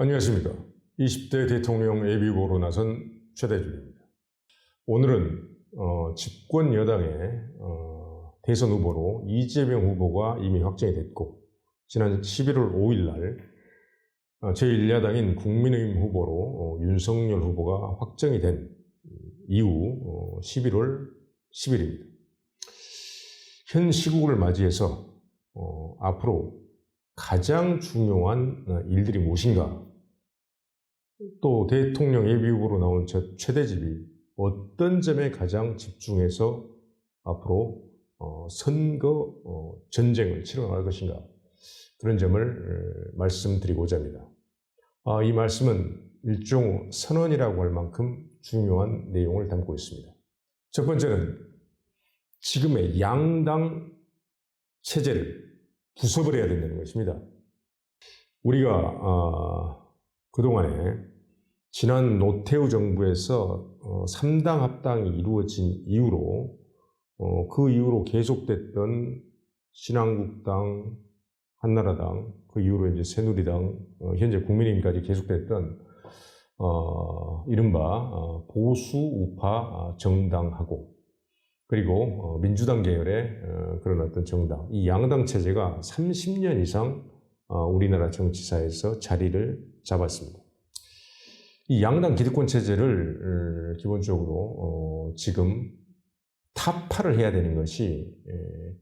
안녕하십니까. 20대 대통령 예비 후보로 나선 최대중입니다. 오늘은 어, 집권 여당의 어, 대선 후보로 이재명 후보가 이미 확정이 됐고 지난 11월 5일 날 어, 제1야당인 국민의힘 후보로 어, 윤석열 후보가 확정이 된 이후 어, 11월 10일입니다. 현 시국을 맞이해서 어, 앞으로 가장 중요한 어, 일들이 무엇인가 또 대통령 예비후보로 나온 저 최대집이 어떤 점에 가장 집중해서 앞으로 어, 선거 어, 전쟁을 치러나갈 것인가 그런 점을 어, 말씀드리고자 합니다. 아, 이 말씀은 일종 선언이라고 할 만큼 중요한 내용을 담고 있습니다. 첫 번째는 지금의 양당 체제를 부숴버려야 된다는 것입니다. 우리가 아, 그동안에 지난 노태우 정부에서 어, 3당 합당이 이루어진 이후로 어, 그 이후로 계속됐던 신한국당, 한나라당, 그 이후로 이제 새누리당, 어, 현재 국민의힘까지 계속됐던 어, 이른바 어, 보수 우파 아, 정당하고 그리고 어, 민주당 계열의 어, 그런 어떤 정당, 이 양당 체제가 30년 이상 어, 우리나라 정치사에서 자리를 잡았습니다. 이 양당 기득권 체제를 어, 기본적으로 어, 지금 타파를 해야 되는 것이 에,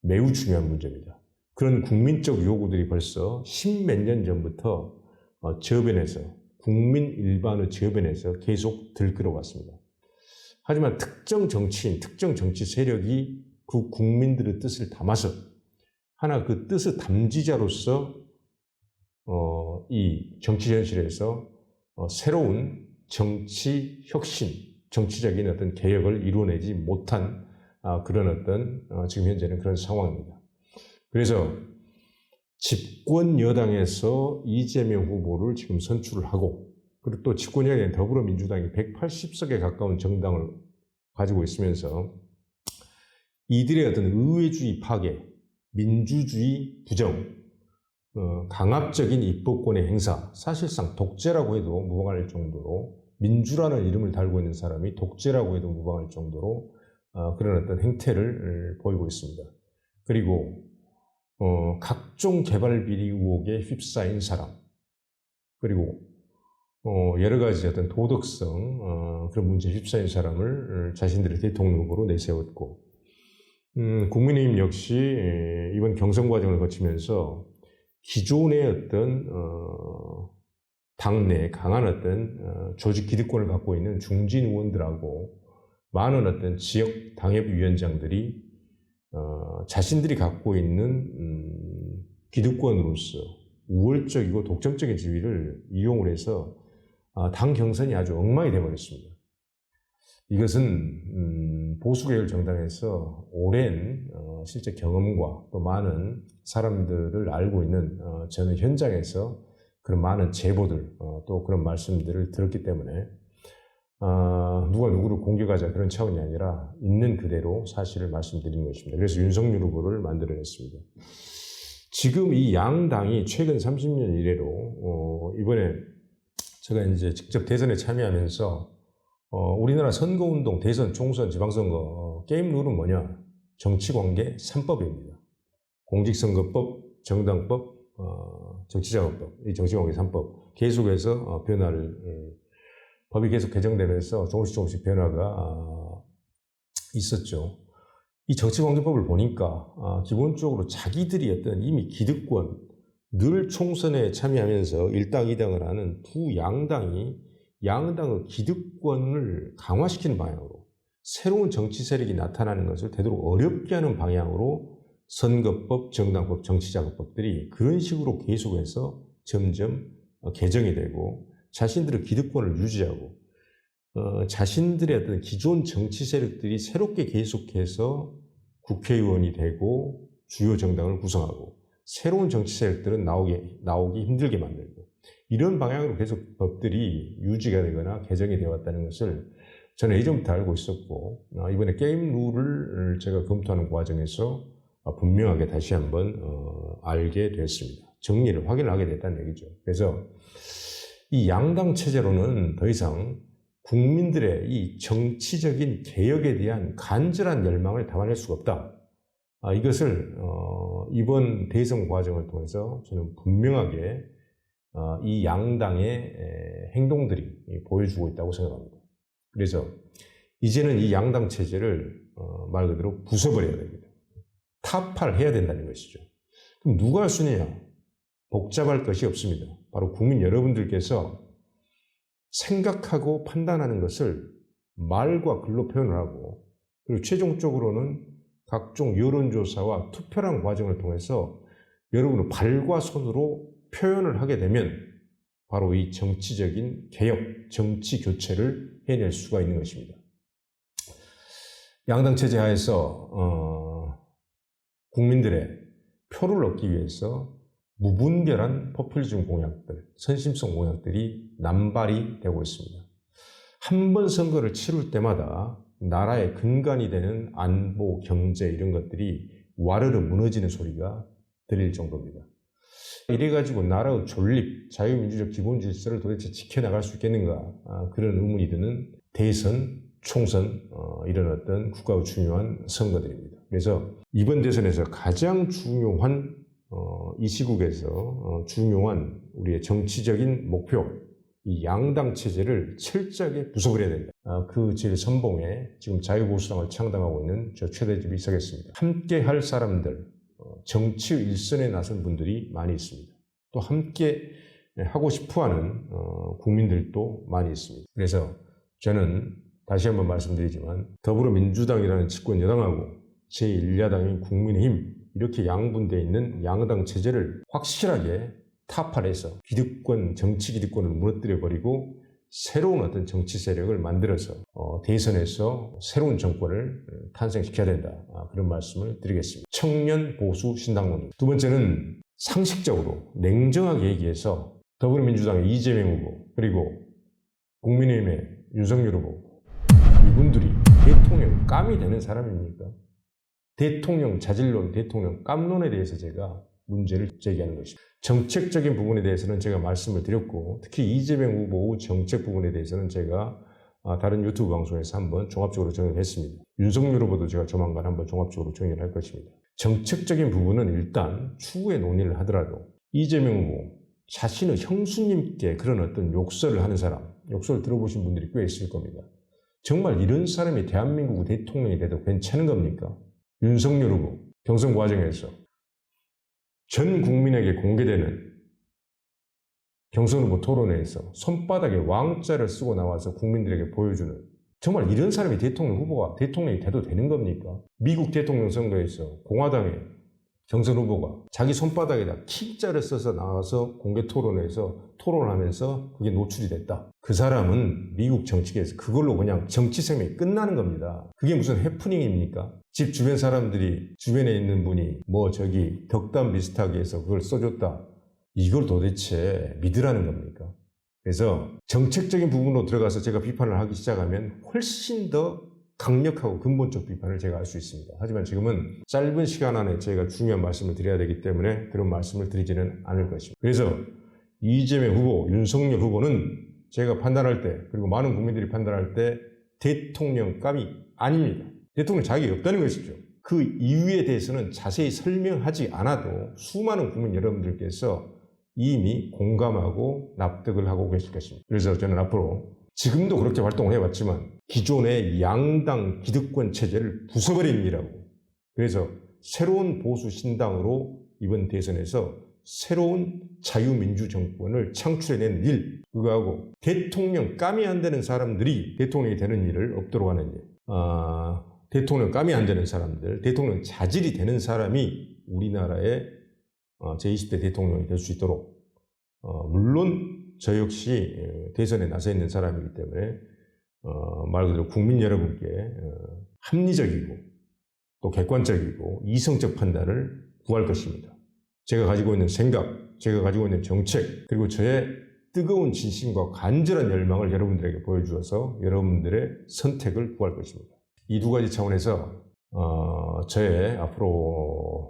매우 중요한 문제입니다. 그런 국민적 요구들이 벌써 십몇 년 전부터 어, 저변에서 국민 일반의 저변에서 계속 들끓어왔습니다. 하지만 특정 정치인, 특정 정치 세력이 그 국민들의 뜻을 담아서 하나 그 뜻의 담지자로서 어, 이 정치 현실에서 어, 새로운 정치 혁신, 정치적인 어떤 개혁을 이루어내지 못한 아, 그런 어떤 어, 지금 현재는 그런 상황입니다. 그래서 집권 여당에서 이재명 후보를 지금 선출을 하고 그리고 또 집권 여당인 더불어민주당이 180석에 가까운 정당을 가지고 있으면서 이들의 어떤 의회주의 파괴, 민주주의 부정, 어, 강압적인 입법권의 행사, 사실상 독재라고 해도 무방할 정도로 민주라는 이름을 달고 있는 사람이 독재라고 해도 무방할 정도로 어, 그런 어떤 행태를 보이고 있습니다. 그리고 어, 각종 개발 비리 의혹에 휩싸인 사람, 그리고 어, 여러 가지 어떤 도덕성 어, 그런 문제에 휩싸인 사람을 자신들의 대통령 후보로 내세웠고, 음, 국민의힘 역시 이번 경선 과정을 거치면서 기존의 어떤 어, 당내 강한 어떤 어, 조직 기득권을 갖고 있는 중진 의원들하고 많은 어떤 지역 당협 위원장들이 어, 자신들이 갖고 있는 음, 기득권으로서 우월적이고 독점적인 지위를 이용을 해서 아, 당 경선이 아주 엉망이 되어버렸습니다. 이것은 음, 보수계열 정당에서 오랜 어, 실제 경험과 또 많은 사람들을 알고 있는 어, 저는 현장에서 그런 많은 제보들 어, 또 그런 말씀들을 들었기 때문에 어, 누가 누구를 공격하자 그런 차원이 아니라 있는 그대로 사실을 말씀드리는 것입니다. 그래서 윤석열 후보를 만들어냈습니다. 지금 이 양당이 최근 30년 이래로 어, 이번에 제가 이제 직접 대선에 참여하면서 어, 우리나라 선거운동, 대선, 총선, 지방선거 어, 게임 룰은 뭐냐? 정치관계 3법입니다. 공직선거법, 정당법, 어, 정치자금법, 이 정치관계 3법 계속해서 어, 변화를 예, 법이 계속 개정되면서 조금씩 조금씩 변화가 아, 있었죠. 이 정치관계법을 보니까 아, 기본적으로 자기들이 어떤 이미 기득권 늘 총선에 참여하면서 일당이당을 하는 두 양당이 양당의 기득권을 강화시키는 방향으로 새로운 정치 세력이 나타나는 것을 되도록 어렵게 하는 방향으로 선거법, 정당법, 정치자금법들이 그런 식으로 계속해서 점점 어, 개정이 되고 자신들의 기득권을 유지하고 어, 자신들의 어떤 기존 정치 세력들이 새롭게 계속해서 국회의원이 되고 주요 정당을 구성하고 새로운 정치 세력들은 나오기, 나오기 힘들게 만들고 이런 방향으로 계속 법들이 유지가 되거나 개정이 되어 왔다는 것을 저는 예전부터 알고 있었고 어, 이번에 게임 룰을 제가 검토하는 과정에서 분명하게 다시 한번 어, 알게 됐습니다. 정리를 확인을 하게 됐다는 얘기죠. 그래서 이 양당 체제로는 더 이상 국민들의 이 정치적인 개혁에 대한 간절한 열망을 담아낼 수가 없다. 아, 이것을 어, 이번 대선 과정을 통해서 저는 분명하게 어, 이 양당의 에, 행동들이 보여주고 있다고 생각합니다. 그래서 이제는 이 양당 체제를 어, 말 그대로 부숴버려야 됩니다. 타파를 해야 된다는 것이죠. 그럼 누가 할 수 있느냐? 복잡할 것이 없습니다. 바로 국민 여러분들께서 생각하고 판단하는 것을 말과 글로 표현을 하고 그리고 최종적으로는 각종 여론조사와 투표란 과정을 통해서 여러분의 발과 손으로 표현을 하게 되면 바로 이 정치적인 개혁, 정치 교체를 해낼 수가 있는 것입니다. 양당 체제 하에서 어, 국민들의 표를 얻기 위해서 무분별한 포퓰리즘 공약들, 선심성 공약들이 남발이 되고 있습니다. 한 번 선거를 치룰 때마다 나라의 근간이 되는 안보, 경제 이런 것들이 와르르 무너지는 소리가 들릴 정도입니다. 이래 가지고 나라의 존립, 자유민주적 기본 질서를 도대체 지켜나갈 수 있겠는가 아, 그런 의문이 드는 대선, 총선 어, 이런 어떤 국가의 중요한 선거들입니다. 그래서 이번 대선에서 가장 중요한 어, 이 시국에서 어, 중요한 우리의 정치적인 목표, 이 양당 체제를 철저하게 부숴버려야 된다. 아, 그 제일 선봉에 지금 자유보수당을 창당하고 있는 저 최대집이 서겠습니다. 함께 할 사람들, 어, 정치 일선에 나선 분들이 많이 있습니다. 또 함께 하고 싶어하는 어, 국민들도 많이 있습니다. 그래서 저는 다시 한번 말씀드리지만 더불어민주당이라는 집권 여당하고 제1야당인 국민의힘 이렇게 양분되어 있는 양당 체제를 확실하게 타파해서 기득권, 정치 기득권을 무너뜨려 버리고 새로운 어떤 정치 세력을 만들어서 어, 대선에서 새로운 정권을 탄생시켜야 된다. 아, 그런 말씀을 드리겠습니다. 청년 보수 신당론. 두 번째는 상식적으로 냉정하게 얘기해서 더불어민주당의 이재명 후보 그리고 국민의힘의 윤석열 후보 이분들이 대통령 감이 되는 사람입니까? 대통령 자질론, 대통령 깜론에 대해서 제가 문제를 제기하는 것입니다. 정책적인 부분에 대해서는 제가 말씀을 드렸고 특히 이재명 후보 정책 부분에 대해서는 제가 아, 다른 유튜브 방송에서 한번 종합적으로 정리를 했습니다. 윤석열 후보도 제가 조만간 한번 종합적으로 정리를 할 것입니다. 정책적인 부분은 일단 추후에 논의를 하더라도 이재명 후보 자신의 형수님께 그런 어떤 욕설을 하는 사람, 욕설을 들어보신 분들이 꽤 있을 겁니다. 정말 이런 사람이 대한민국 대통령이 돼도 괜찮은 겁니까? 윤석열 후보 경선 과정에서 전 국민에게 공개되는 경선 후보 토론회에서 손바닥에 왕자를 쓰고 나와서 국민들에게 보여주는 정말 이런 사람이 대통령 후보가 대통령이 돼도 되는 겁니까? 미국 대통령 선거에서 공화당의 경선 후보가 자기 손바닥에다 킹자를 써서 나와서 공개 토론회에서 토론을 하면서 그게 노출이 됐다. 그 사람은 미국 정치계에서 그걸로 그냥 정치 생명이 끝나는 겁니다. 그게 무슨 해프닝입니까? 집 주변 사람들이 주변에 있는 분이 뭐 저기 덕담 비슷하게 해서 그걸 써줬다. 이걸 도대체 믿으라는 겁니까? 그래서 정책적인 부분으로 들어가서 제가 비판을 하기 시작하면 훨씬 더 강력하고 근본적 비판을 제가 할 수 있습니다. 하지만 지금은 짧은 시간 안에 제가 중요한 말씀을 드려야 되기 때문에 그런 말씀을 드리지는 않을 것입니다. 그래서 이재명 후보, 윤석열 후보는 제가 판단할 때 그리고 많은 국민들이 판단할 때 대통령감이 아닙니다. 대통령 자격이 없다는 것이죠. 그 이유에 대해서는 자세히 설명하지 않아도 수많은 국민 여러분들께서 이미 공감하고 납득을 하고 계실 것입니다. 그래서 저는 앞으로 지금도 그렇게 활동을 해왔지만 기존의 양당 기득권 체제를 부숴버립니다고 그래서 새로운 보수 신당으로 이번 대선에서 새로운 자유민주 정권을 창출해내는 일, 그거하고 대통령 감이 안 되는 사람들이 대통령이 되는 일을 없도록 하는 일. 아, 대통령 감이 안 되는 사람들, 대통령 자질이 되는 사람이 우리나라의 어, 제20대 대통령이 될 수 있도록 어, 물론 저 역시 대선에 나서 있는 사람이기 때문에 어, 말 그대로 국민 여러분께 합리적이고 또 객관적이고 이성적 판단을 구할 것입니다. 제가 가지고 있는 생각, 제가 가지고 있는 정책, 그리고 저의 뜨거운 진심과 간절한 열망을 여러분들에게 보여주어서 여러분들의 선택을 구할 것입니다. 이 두 가지 차원에서 어, 저의 앞으로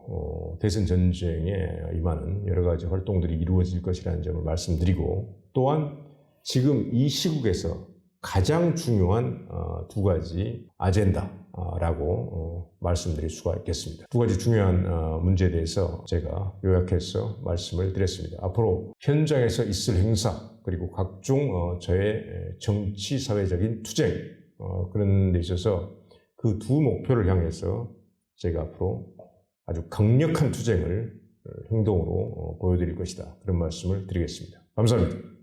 어, 대선 전쟁에 임하는 여러 가지 활동들이 이루어질 것이라는 점을 말씀드리고 또한 지금 이 시국에서 가장 중요한 어, 두 가지 아젠다라고 어, 말씀드릴 수가 있겠습니다. 두 가지 중요한 어, 문제에 대해서 제가 요약해서 말씀을 드렸습니다. 앞으로 현장에서 있을 행사 그리고 각종 어, 저의 정치 사회적인 투쟁 어, 그런 데 있어서 그 두 목표를 향해서 제가 앞으로 아주 강력한 투쟁을 어, 행동으로 어, 보여드릴 것이다. 그런 말씀을 드리겠습니다. 감사합니다.